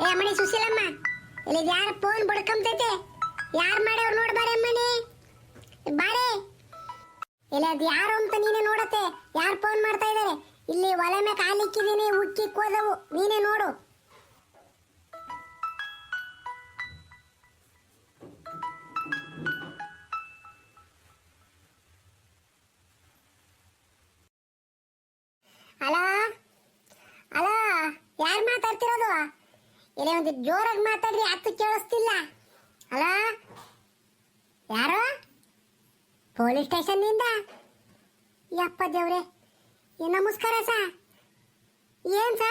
ಏ ಅಮ್ಮಣಿ, ಸುಶೀಲಮ್ಮ ಇಲ್ಲಿ ಯಾರ ಫೋನ್ ಬಡ್ಕಂತೈತೆ? ಯಾರು ಮಾಡ್ಯಾವ್ರು ನೋಡ್ ಬಾರೆ ಅಮ್ಮಣಿ. ಬಾರೆ. ಇಲ್ಲ, ಅದು ಯಾರು ಅಂತ ನೀನೇ ನೋಡತ್ತೆ. ಯಾರು ಫೋನ್ ಮಾಡ್ತಾ ಇದ್ದಾರೆ ಇಲ್ಲಿ ಒಲೆ ಮೇಲೆ ಕಾಲಿಕ್ಕಿದ್ದೀನಿ ಉಕ್ಕಿ ಕೋದವು ನೀನೇ ನೋಡು. ಇಲ್ಲ ಜೋರಾಗಿ ಮಾತಾಡ್ರಿ, ಅತ್ತ ಕೇಳಿಸ್ತಿಲ್ಲ. ಹಲೋ ಯಾರು? ಪೊಲೀಸ್ ಸ್ಟೇಷನ್ನಿಂದ? ಯಪ್ಪ ದೇವ್ರೆ ಏ ನಮಸ್ಕಾರ ಸಾ? ಏನ್ ಸಾ?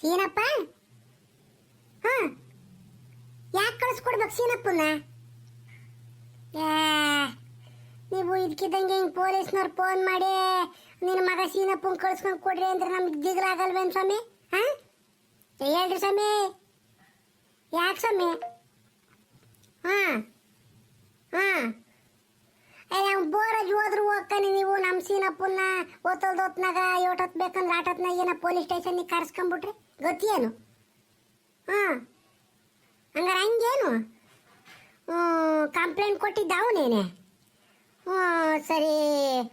ಸೀನಪ್ಪ? ಹಾ. ಯಾಕೆ ಕಳಿಸ್ಕೊಡ್ಬೇಕು ಸೀನಪ್ಪನ ನೀವು ಇದಕ್ಕಿದ್ದಂಗೆ ಹಿಂಗೆ ಪೊಲೀಸ್ನವ್ರು ಫೋನ್ ಮಾಡಿ ನಿನ್ನ ಮಗ ಸೀನಪ್ಪನ ಕಳ್ಸ್ಕೊಂಡು ಕೊಡ್ರಿ ಅಂದ್ರೆ ನಮ್ಗೆ ದಿಗ್ಲಾಗಲ್ವೇನು ಸ್ವಾಮಿ? ಹೇಳ್ರಿ ಸ್ವಾಮಿ. ಯಾಕೆ ಸ್ವಾಮಿ? ಹಾಂ. ಹಾಂ. ಅಯ್ಯ ಬೋರಲ್ಲಿ ಹೋದ್ರು ಹೋಗ್ತಾನೆ ನೀವು ನಮ್ಮ ಸೀನಪ್ಪನ್ನ ಓತಲ್ದ ಹೊತ್ನಾಗ ಏಟೊತ್ತು ಬೇಕಂದ್ರೆ ಹೊತ್ನಾಗ ಏನೋ ಪೊಲೀಸ್ ಸ್ಟೇಷನ್ನಿಗೆ ಕರ್ಸ್ಕೊಂಬಿಟ್ರಿ ಗೊತ್ತೇನು ಹಾಂ. ಹಂಗಾರೆ ಹಂಗೇನು? ಕಂಪ್ಲೇಂಟ್ ಕೊಟ್ಟಿದ್ದ ಅವನೇನೆ ಹ್ಞೂ, ಸರಿ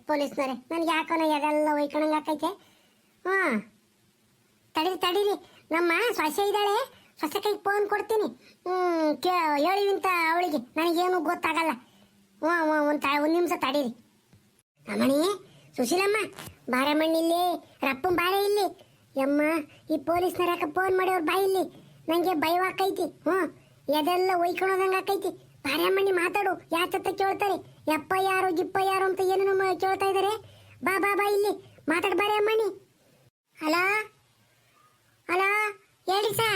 ಪೊಲೀಸ್ನವ್ರೆ. ನನಗೆ ಯಾಕೋನ ಎದೆಲ್ಲ ಒಯ್ಕೊಳಂಗೆ ಹಾಕೈತೆ ಹಾಂ ತಡೀರಿ ತಡೀರಿ. ನಮ್ಮ ಸೊಸೆ ಇದ್ದಾಳೆ. ಸೊಸೆ ಕೈಗೆ ಫೋನ್ ಕೊಡ್ತೀನಿ. ಕೇ, ಹೇಳಿವಿಂತ ಅವಳಿಗೆ. ನನಗೇನು ಗೊತ್ತಾಗಲ್ಲ. ಹ್ಞೂ ಒಂದು ತ, ಒಂದು ನಿಮಿಷ ತಡೀರಿ. ಅಮ್ಮಣಿ ಸುಶೀಲಮ್ಮ ಬಾರಮ್ಮಣ್ಣಿ ಇಲ್ಲಿ ರಪ್ಪನ್ ಬಾರೆ ಇಲ್ಲಿ. ಯಮ್ಮ, ಈ ಪೊಲೀಸ್ನವ್ರ ಯಾಕೆ ಫೋನ್ ಮಾಡಿ ಅವ್ರು ಬಾ ಇಲ್ಲಿ ನನಗೆ ಭಯವಾಕೈತಿ ಹ್ಞೂ, ಎದೆಲ್ಲ ಒಯ್ಕೊಳೋದಂಗೆ ಆಕೈತಿ. ಬಾರಮ್ಮಣ್ಣಿ ಮಾತಾಡು ಯಾತತ್ತ ಕೇಳ್ತಾರೆ? ಯಪ್ಪ ಯಾರು, ಗಿಪ್ಪ ಯಾರು ಅಂತ ಏನು ಮ- ಕೇಳ್ತಾ ಇದ್ದಾರೆ ಬಾ ಬಾ ಬಾ ಇಲ್ಲಿ. ಮಾತಾಡ್ ಬಾರೆ ಅಮ್ಮಣ್ಣಿ ಹಲೋ ಹೇಳಿ ಸಾ.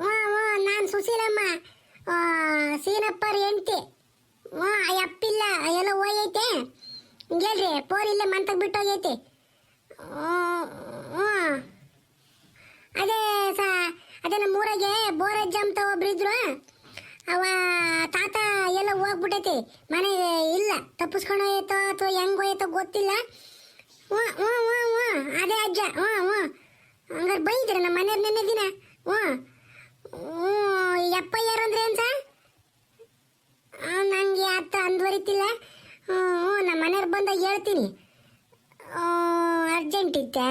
ಹ್ಞೂ ನಾನು ಸುಶೀಲಮ್ಮ. ಸೀನಪ್ಪರ್ ಹೆಂಡ್ತಿ. ಹ್ಞೂ ಅಪ್ಪಿಲ್ಲ ಎಲ್ಲ ಹೋಗೈತೆ ಹೇಳ್ರಿ ಫೋನ್ ಇಲ್ಲೇ ಮಂತಕ್ಕೆ ಬಿಟ್ಟು ಹೋಗೈತಿ ಹ್ಞೂ. ಅದೇ ಸಾ, ಅದೇ ನಮ್ಮ ಊರಾಗೆ ಬೋರಜ್ಜ ಅಂತ ಒಬ್ರು ಇದ್ರು. ಅವ ತಾತ ಎಲ್ಲ ಹೋಗ್ಬಿಟ್ಟೈತಿ. ಮನೆ ಇಲ್ಲ, ತಪ್ಪಿಸ್ಕೊಂಡು ಹೋಯ್ತೋ ಅಥವಾ ಹೆಂಗೆ ಹೋಯ್ತೋ ಗೊತ್ತಿಲ್ಲ. ಹ್ಞೂ ಹ್ಞೂ ಹ್ಞೂ ಹ್ಞೂ. ಅದೇ ಅಜ್ಜ. ಹ್ಞೂ ಹ್ಞೂ. ಹಂಗಾರೆ ಬೈದ್ರೆ ನಮ್ಮ ಮನೆಯವ್ರು ನೆನ್ನೆ ದಿನ? ಹ್ಞೂ. ಹ್ಞೂ ಯಪ್ಪ ಯಾರು ಅಂದ್ರೆ ಸಾ ನನಗೆ ಅತ್ತ ಅಂದ್ವರಿತಿಲ್ಲ ಹ್ಞೂ, ನಮ್ಮ ಮನೆಯವ್ರು ಬಂದಾಗ ಹೇಳ್ತೀನಿ. ಅರ್ಜೆಂಟ್ ಇತ್ತೆ.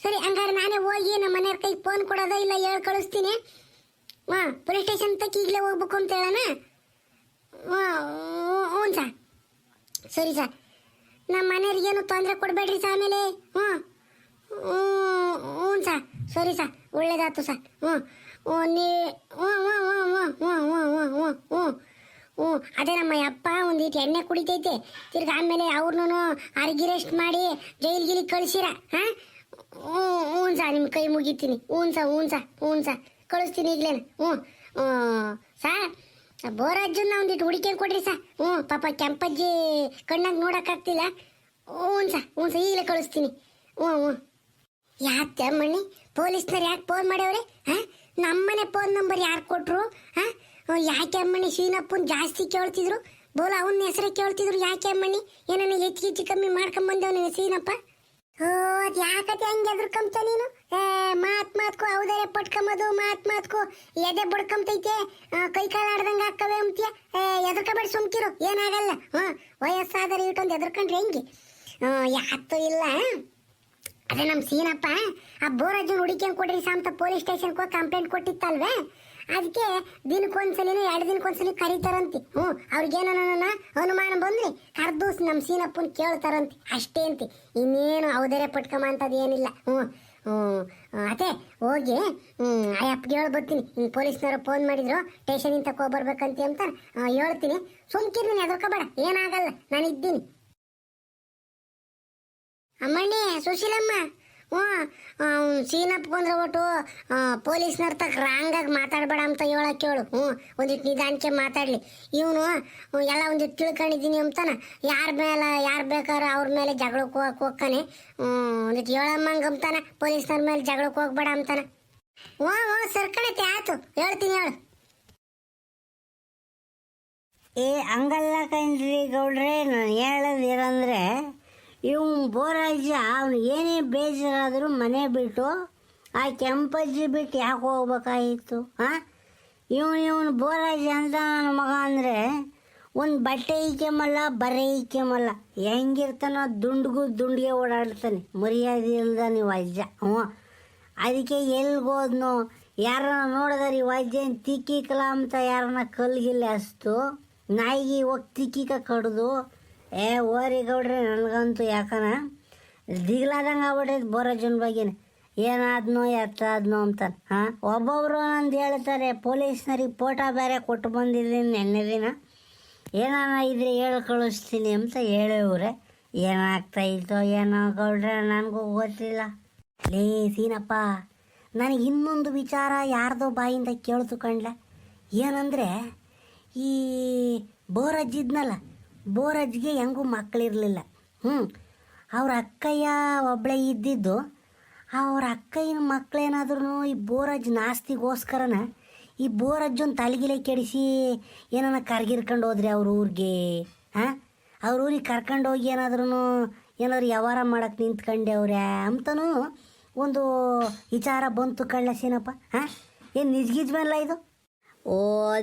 ಸರಿ, ಹಂಗಾರೆ ನಾನೇ ಹೋಗಿ ನಮ್ಮ ಮನೆಯವ್ರ ಕೈಗೆ ಫೋನ್ ಕೊಡೋದ ಇಲ್ಲ ಹೇಳಿ ಕಳಿಸ್ತೀನಿ. ಹಾಂ ಪೊಲೀಸ್ ಸ್ಟೇಷನ್ ತಕ್ಕ ಈಗಲೇ ಹೋಗ್ಬೇಕು ಅಂತ ಹೇಳೋಣ? ಹ್ಞೂ ಸಾ ಸರಿ. ಸರ್ ನಮ್ಮ ಮನೆಯವ್ರಿಗೇನು ತೊಂದರೆ ಕೊಡಬೇಡ್ರಿ ಸಾ ಆಮೇಲೆ ಹ್ಞೂ. ಹ್ಞೂ ಸಾ ಸರಿ ಸಾ ಒಳ್ಳೇದಾಯ್ತು ಸಾ ಹ್ಞೂ ಹ್ಞೂ ನೀ ಹ್ಞೂ ಹ್ಞೂ ಹ್ಞೂ ಹ್ಞೂ ಹ್ಞೂ ಹ್ಞೂ ಹ್ಞೂ ಹ್ಞೂ ಅದೇ ನಮ್ಮ ಅಪ್ಪ ಒಂದಿಟ್ಟು ಎಣ್ಣೆ ಕುಡಿತೈತೆ ತಿರ್ಗಿ ಆಮೇಲೆ ಅವ್ರನ್ನೂ ಅರ್ಗಿರೆಸ್ಟ್ ಮಾಡಿ ಜೈಲ್ಗಿಲಿ ಕಳಿಸಿರ ಹಾಂ ಹ್ಞೂ ಹ್ಞೂ ಸಾ ನಿಮ್ಮ ಕೈ ಮುಗಿತೀನಿ ಹ್ಞೂ ಸಾ ಹ್ಞೂ ಸಾ ಹ್ಞೂ ಸಾ ಕಳಿಸ್ತೀನಿ ಈಗಲೇನು ಹ್ಞೂ ಹ್ಞೂ ಸಾ ಬೋರಾಜನ್ನ ಒಂದಿಟ್ಟು ಹುಡಿಕೊಂಡು ಕೊಡ್ರಿ ಸಾ ಹ್ಞೂ ಪಾಪ ಕೆಂಪಜ್ಜಿ ಕಣ್ಣಾಗ ನೋಡೋಕ್ಕಾಗ್ತಿಲ್ಲ ಹ್ಞೂ ಸಾ ಹ್ಞೂ ಸಾ ಈಗಲೇ ಕಳಿಸ್ತೀನಿ ಹ್ಞೂ ಹ್ಞೂ ಯಾಕೆ ಮಣ್ಣಿ ಪೊಲೀಸ್ನವ್ರು ಯಾಕೆ ಫೋನ್ ಮಾಡ್ಯವ್ರೆ ಹಾಂ? ನಮ್ಮನೆ ಫೋನ್ ನಂಬರ್ ಯಾರು ಕೊಟ್ರು? ಹಾಂ? ಯಾಕೆ ಅಮ್ಮಣ್ಣಿ ಶೀನಪ್ಪನ್ ಜಾಸ್ತಿ ಕೇಳ್ತಿದ್ರು? ಬೋಲ, ಅವನ ಹೆಸರೇ ಕೇಳ್ತಿದ್ರು ಯಾಕೆ ಅಮ್ಮಣ್ಣಿ? ಏನನ್ನ ಹೆಚ್ಚು ಹೆಚ್ಚು ಕಮ್ಮಿ ಮಾಡ್ಕೊಂಬಂದವನ ಸೀನಪ್ಪ ಓ, ಅದು ಯಾಕತೆ ಹಂಗೆ ಎದ್ರಕಂತ ನೀನು? ಏ, ಮಾತ್ ಮಾತ್ಕೋ ಹೌದರೆ ಪಟ್ಕೊಂಬೋದು ಮಾತ್ ಮಾತ್ಕೋ. ಎದೆ ಬಡ್ಕೊಂತೈತೆ. ಕೈ ಕಾಲು ಆಡ್ದಂಗೆ ಹಾಕವೆ ಅಂತೀಯ. ಎದ್ರಕಬೇಡ ಸುಮ್ಕಿರು, ಏನಾಗಲ್ಲ. ಹಾಂ ವಯಸ್ಸಾದರೆ ಇಟ್ಟೊಂದು ಎದ್ರಕಂಡ್ರೆ ಹೆಂಗೆ? ಯಾತು ಇಲ್ಲ ಅದೇ ನಮ್ಮ ಸೀನಪ್ಪ, ಆ ಬೋರಜ್ಜನ್ ಹುಡುಕ್ಯಂಗ್ ಕೊಡ್ರಿ ಸಾಂತ ಪೊಲೀಸ್ ಸ್ಟೇಷನ್ಗೆ ಹೋಗಿ ಕಂಪ್ಲೇಂಟ್ ಕೊಟ್ಟಿತ್ತಲ್ವೇ? ಅದಕ್ಕೆ ದಿನಕ್ಕೊಂದ್ಸಲಿನೂ, ಎರಡು ದಿನಕ್ಕೊಂದ್ಸಲಿ ಕರೀತಾರಂತೆ. ಹ್ಞೂ ಅವ್ರಿಗೇನ ಅನುಮಾನ ಬಂದ್ರಿ ಕರ್ದು ನಮ್ಮ ಸೀನಪ್ಪನ ಕೇಳ್ತಾರಂತೆ. ಅಷ್ಟೇ ಅಂತೆ. ಇನ್ನೇನು ಅವದರೆ ಪಟ್ಕಮ ಅಂತದ್ದು ಏನಿಲ್ಲ. ಹ್ಞೂ ಹ್ಞೂ ಅದೇ, ಹೋಗಿ ಆ ಅಪ್ಪಗೆ ಹೇಳಿ ಬರ್ತೀನಿ ಹಿಂಗೆ ಪೊಲೀಸ್ನವರು ಫೋನ್ ಮಾಡಿದ್ರು, ಸ್ಟೇಷನಿಂದ ತಗೋ ಬರ್ಬೇಕಂತೆ ಅಂತ ಹೇಳ್ತೀನಿ. ಸುಮ್ಕಿರ್ತೀನಿ ಎದ್ರಕೋಬೇಡ ಏನಾಗಲ್ಲ ನಾನು ಇದ್ದೀನಿ ಅಮ್ಮಣ್ಣಿ, ಸುಶೀಲಮ್ಮ. ಹ್ಞೂ ಸೀನ್ ಸೀನಪ್ಪ ಬಂದ್ರೆ ಒಟ್ಟು ಪೊಲೀಸ್ನವ್ರ ತಕ್ಕ ರಾಂಗಾಗಿ ಮಾತಾಡಬೇಡ ಅಂತ ಹೇಳಕ್ಕೆ ಹೇಳು. ಹ್ಞೂ ಒಂದಿಟ್ಟು ನಿಧಾನಕ್ಕೆ ಮಾತಾಡಲಿ. ಇವನು ಎಲ್ಲ ಒಂದಿಟ್ಟು ತಿಳ್ಕೊಂಡಿದ್ದೀನಿ ಅಂತಾನೆ. ಯಾರ ಮೇಲೆ, ಯಾರು ಬೇಕಾದ್ರೆ ಅವ್ರ ಮೇಲೆ ಜಗಳಕ್ಕೆ ಹೋಗಕ್ಕೆ ಹೋಗ್ತಾನೆ. ಒಂದಿಟ್ಟು ಹೇಳಮ್ಮಂಗೆ ಅಂತಾನೆ. ಪೊಲೀಸ್ನವ್ರ ಮೇಲೆ ಜಗಳಕ್ಕೆ ಹೋಗ್ಬೇಡ ಅಂತಾನೆ. ಹ್ಞೂ ಹ್ಞೂ ಸರ್ಕಣತೆ ಆಯ್ತು. ಹೇಳ್ತೀನಿ, ಹೇಳು. ಏ, ಹಂಗಲ್ಲ ಕಣ್ರಿ ಗೌಡ್ರೆ, ನಾನು ಹೇಳೋದೇನಂದ್ರೆ ಇವ್ನು ಬೋರಾಜ, ಅವ್ನು ಏನೇ ಬೇಜಾರಾದರೂ ಮನೆ ಬಿಟ್ಟು ಆ ಕೆಂಪಜ್ಜಿ ಬಿಟ್ಟು ಯಾಕೆ ಹೋಗ್ಬೇಕಾಗಿತ್ತು ಹಾ ಇವನು ಇವನು ಬೋರಾಜಿ ಅಂತ ನನ್ನ ಮಗ ಅಂದರೆ ಒಂದು ಬಟ್ಟೆ ಈಕೆಮಲ್ಲ ಬರೆ ಈಕೆಮಲ್ಲ ಹೆಂಗಿರ್ತಾನೋ ದುಂಡ್ಗೂ ದುಂಡಿಗೆ ಓಡಾಡ್ತಾನೆ. ಮರ್ಯಾದೆ ಇಲ್ದ ನೀವು ಅಜ್ಜ ಹ್ಞೂ. ಅದಕ್ಕೆ ಎಲ್ಗೋದ್ನೋ, ಯಾರನ್ನ ನೋಡಿದ್ರೆ ಈ ವೈದ್ಯನ್ ತಿಕ್ಕಿಕಲ ಅಂತ ಯಾರನ್ನ ಕಲ್ಗಿಲ್ಲ ಅಸ್ತು, ನಾಯಿಗೆ ಹೋಗಿ ತಿಕ್ಕಿಕ ಕಡ್ದು ಏ ಓರಿ ಗೌಡ್ರಿ, ನನಗಂತೂ ಯಾಕನ ದಿಗ್ಲಾದಂಗೆ ಆಗ್ಬಿಟ್ಟೈತೆ ಜನ ಬಗ್ಗೆ ಏನಾದ್ನೋ ಎತ್ತಾದ್ನೋ ಅಂತ ಹಾಂ? ಒಬ್ಬೊಬ್ರು ಅಂತ ಹೇಳ್ತಾರೆ ಪೊಲೀಸ್ನರಿಗೆ ಫೋಟೋ ಬೇರೆ ಕೊಟ್ಟು ಬಂದಿದ್ದೀನಿ ನೆನ್ನೆ ದಿನ. ಏನಾನ ಇದ್ರೆ ಹೇಳಿ ಕಳಿಸ್ತೀನಿ ಅಂತ ಹೇಳವ್ರೆ. ಏನಾಗ್ತಾಯಿತ್ತೋ ಏನೋ ಗೌಡ್ರೆ, ನನಗೂ ಗೊತ್ತಿಲ್ಲ. ಲೇ ಸೀನಪ್ಪ ನನಗೆ ಇನ್ನೊಂದು ವಿಚಾರ ಯಾರ್ದೋ ಬಾಯಿಂದ ಕೇಳ್ತು ಕಂಡ್ಲೆ? ಏನಂದರೆ, ಈ ಬೋರಜ್ಜಿದ್ನಲ್ಲ ಬೋರಜ್ಜಿಗೆ ಹೆಂಗೂ ಮಕ್ಕಳಿರಲಿಲ್ಲ ಹ್ಞೂ ಅವ್ರ ಅಕ್ಕಯ್ಯ ಒಬ್ಬಳೆ ಇದ್ದಿದ್ದು, ಅವ್ರ ಅಕ್ಕಯ್ಯನ ಮಕ್ಕಳೇನಾದ್ರೂ ಈ ಬೋರಜ್ ನಾಸ್ತಿಗೋಸ್ಕರನ ಈ ಬೋರಜ್ಜನ್ ತಲೆಗಿಲೆ ಕೆಡಿಸಿ ಏನನ್ನ ಕರ್ಗಿರ್ಕೊಂಡು ಹೋದ್ರೆ ಅವ್ರ ಊರಿಗೆ? ಹಾಂ ಅವ್ರ ಊರಿಗೆ ಕರ್ಕೊಂಡು ಹೋಗಿ ಏನಾದ್ರೂ ಏನಾದ್ರು ವ್ಯವಹಾರ ಮಾಡಕ್ಕೆ ನಿಂತ್ಕೊಂಡೆ ಅವ್ರೆ ಅಂತನೂ ಒಂದು ವಿಚಾರ ಬಂತು ಕಳ್ಳಸೇನಪ್ಪ. ಹಾಂ ಏನು ನಿಜ್ಗಿಜ್ಮೇಲ ಇದು? Oh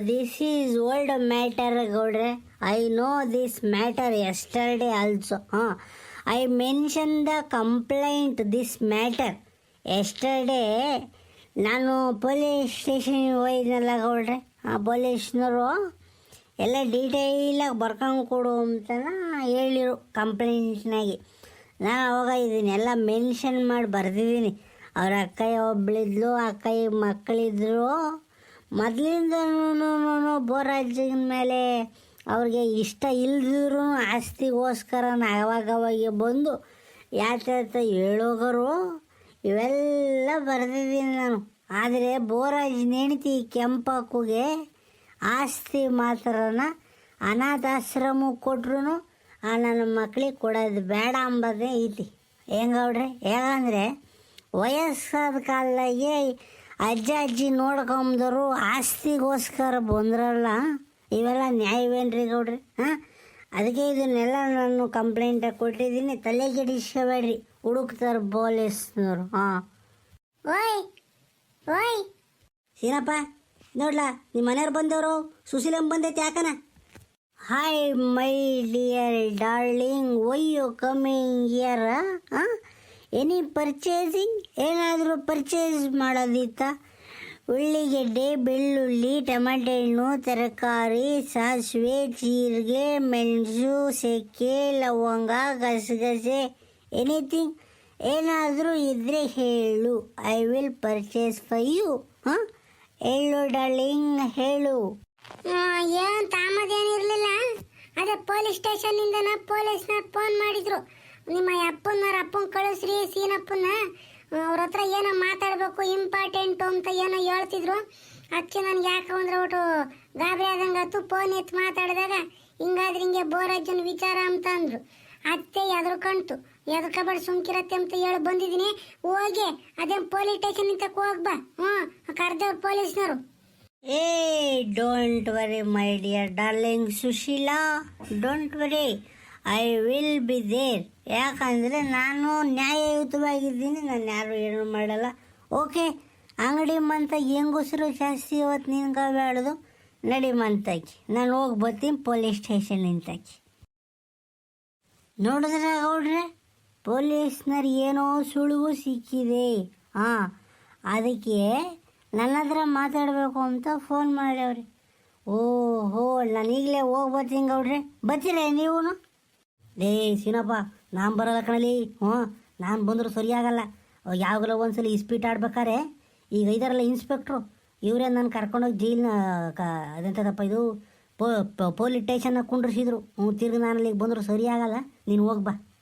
this is old matter ಗೌಡ್ರೆ. I know this matter yesterday also ಹಾಂ I mention the complaint this matter yesterday ನಾನು ಪೊಲೀಸ್ ಸ್ಟೇಷನ್ಗೆ ಹೋಯ್ದನಲ್ಲ ಗೌಡ್ರೆ. ಆ ಪೊಲೀಸ್ನವರು ಎಲ್ಲ ಡೀಟೇಲಾಗಿ ಬರ್ಕೊಂಡು ಕೊಡು ಅಂತನ ಹೇಳಿರು ಕಂಪ್ಲೇಂಟ್ನಾಗಿ ನಾನು ಅವಾಗ ಇದನ್ನೆಲ್ಲ ಮೆನ್ಷನ್ ಮಾಡಿ ಬರೆದಿದ್ದೀನಿ. ಅವ್ರ ಅಕ್ಕಯ್ಯ ಒಬ್ಬಳಿದ್ಲು ಅಕ್ಕಯ್ಯ ಮಕ್ಕಳಿದ್ರು. ಮೊದಲಿಂದನೂ ಬೋರಾಜಿನ ಮೇಲೆ ಅವ್ರಿಗೆ ಇಷ್ಟ ಇಲ್ದಿದ್ರು ಆಸ್ತಿಗೋಸ್ಕರ ಅವಾಗ ಅವಾಗ ಬಂದು ಯಾತ ಹೇಳೋಗರು, ಇವೆಲ್ಲ ಬರೆದಿದ್ದೀನಿ ನಾನು. ಆದರೆ ಬೋರಾಜ್ ನೆಣತಿ ಕೆಂಪಕ್ಕುಗೆ ಆಸ್ತಿ ಮಾತ್ರನ ಅನಾಥಾಶ್ರಮಕ್ಕೆ ಕೊಟ್ರು ಆ ನನ್ನ ಮಕ್ಳಿಗೆ ಕೊಡೋದು ಬೇಡ ಅಂಬದೇ ಐತಿ. ಹೆಂಗವ್ರೆ ಹೇಗಂದರೆ ವಯಸ್ಸಾದ ಕಾಲಾಗೆ ಅಜ್ಜ ಅಜ್ಜಿ ನೋಡ್ಕೊಂಬರು ಆಸ್ತಿಗೋಸ್ಕರ ಬಂದ್ರಲ್ಲ ಇವೆಲ್ಲ ನ್ಯಾಯವೇನ್ರಿ ಗೌಡ್ರಿ? ಹಾಂ? ಅದಕ್ಕೆ ಇದನ್ನೆಲ್ಲ ನಾನು ಕಂಪ್ಲೇಂಟ್ ಕೊಟ್ಟಿದ್ದೀನಿ. ತಲೆ ಕೆಡಿಸ್ಕೋಬೇಡ್ರಿ ಹುಡುಕ್ತಾರೆ ಪೊಲೀಸ್ನವ್ರು. ಹಾಂ. ಓಯ್! ಓಯ್! ಏನಪ್ಪ? ನೋಡ್ಲಾ ನಿಮ್ಮ ಮನೆಯವ್ರು ಬಂದವರು? ಸುಶೀಲಂ ಬಂದೈತೆ ಯಾಕನ? Hi my dear darling why you coming here ಹಾಂ ಎನಿ ಪರ್ಚೇಸಿಂಗ್ ಏನಾದರೂ ಪರ್ಚೇಸ್ ಮಾಡೋದಿತ್ತ? ಉಳ್ಳಿಗೆಡ್ಡೆ, ಬೆಳ್ಳುಳ್ಳಿ ಟಮಾಟೆ ಹಣ್ಣು ತರಕಾರಿ, ಸಾಸಿವೆ, ಜೀರಿಗೆ, ಮೆಣಸು, ಸೆಕೆ, ಲವಂಗ, ಗಸಗಸೆ ಎನಿಥಿಂಗ್ ಏನಾದರೂ ಇದ್ದರೆ ಹೇಳು. I will purchase for you ಹಾಂ? ಹೇಳು ಡಾರ್ಲಿಂಗ್ ಹೇಳು. ಏನು ತಾಮದೇನಿರಲಿಲ್ಲ ಅದೇ ಪೊಲೀಸ್ ಸ್ಟೇಷನ್ನಿಂದ ಪೊಲೀಸ್ನ ಫೋನ್ ಮಾಡಿದ್ರು. ನಿಮ್ಮ ಅಪ್ಪನ ಅಪ್ಪನ ಕಳಿಸ್ರಿ ಸೀನಪ್ಪನ ಅವ್ರ ಹತ್ರ ಏನೋ ಮಾತಾಡಬೇಕು ಇಂಪಾರ್ಟೆಂಟು ಅಂತ ಏನೋ ಹೇಳ್ತಿದ್ರು. ಅದಕ್ಕೆ ನನಗೆ ಯಾಕೆ ಅಂದ್ರೆ ಒಟ್ಟು ಗಾಬರಿ ಆದಂಗೆ ಆತು ಫೋನ್ ಎತ್ತು ಮಾತಾಡಿದಾಗ ಹಿಂಗಾದ್ರೆ ಹಿಂಗೆ ಬೋರಜ್ಜನ ವಿಚಾರ ಅಂತ ಅಂದರು. ಅತ್ತೆ ಎದ್ರು ಕಣ್ತು ಬಡ ಸುಮ್ಕಿರತ್ತೆ ಅಂತ ಹೇಳಿ ಬಂದಿದ್ದೀನಿ. ಹೋಗಿ ಅದೇ ಪೊಲೀಸ್ ಸ್ಟೇಷನ್ ಇಂತ ಹೋಗ್ಬಾ ಹ್ಞೂ, ಕರ್ದವ್ರು ಪೊಲೀಸ್ನವರು ಏ don't worry my dear darling Sushila don't worry I will be there ಯಾಕಂದರೆ ನಾನು ನ್ಯಾಯಯುತವಾಗಿದ್ದೀನಿ, ನಾನು ಯಾರು ಏನು ಮಾಡಲ್ಲ. ಓಕೆ, ಅಂಗಡಿ ಮಂತ ಹೆಂಗಸರು ಜಾಸ್ತಿ ಇವತ್ತು ನಿನ್ಗೆ ಬೇಡದು ನಡಿ ಮಂತಾಕಿ ನಾನು ಹೋಗಿ ಬರ್ತೀನಿ ಪೊಲೀಸ್ ಸ್ಟೇಷನ್ ನಿಂತಾಕಿ ನೋಡಿದ್ರೆ ಗೌಡ್ರೆ ಪೊಲೀಸ್ನರ್ ಏನೋ ಸುಳಿವು ಸಿಕ್ಕಿದೆ. ಹಾಂ, ಅದಕ್ಕೆ ನನ್ನ ಹತ್ರ ಮಾತಾಡಬೇಕು ಅಂತ ಫೋನ್ ಮಾಡ್ಯವ್ರಿ. ಓಹೋ, ನಾನು ಈಗಲೇ ಹೋಗಿ ಬರ್ತೀನಿ ಗೌಡ್ರೆ. ಬರ್ತೀರ ನೀವು ಲೇ ಸೀನಪ್ಪ ನಾನು ಬರೋಲ್ಲ ಕಣಲಿ. ಹ್ಞೂ, ನಾನು ಬಂದರೂ ಸರಿಯಾಗಲ್ಲ. ಯಾವಾಗಲೂ ಒಂದ್ಸಲ ಇಸ್ಪೀಟ್ ಆಡ್ಬೇಕಾರೆ ಈಗ ಇದಾರಲ್ಲ ಇನ್ಸ್ಪೆಕ್ಟ್ರು ಇವರೇ ನಾನು ಕರ್ಕೊಂಡೋಗಿ ಜೈಲಿನ, ಕ, ಅದೆಂತದಪ್ಪ ಇದು ಪೋ, ಪೊಲೀಸ್ ಸ್ಟೇಷನ್ನ ಕುಂಡ್ರಿಸಿದ್ರು. ಹ್ಞೂ, ತಿರ್ಗಿ ನಾನು ಅಲ್ಲಿಗೆ ಬಂದರೂ ಸರಿಯಾಗಲ್ಲ. ನೀನು ಹೋಗಿ ಬಾ.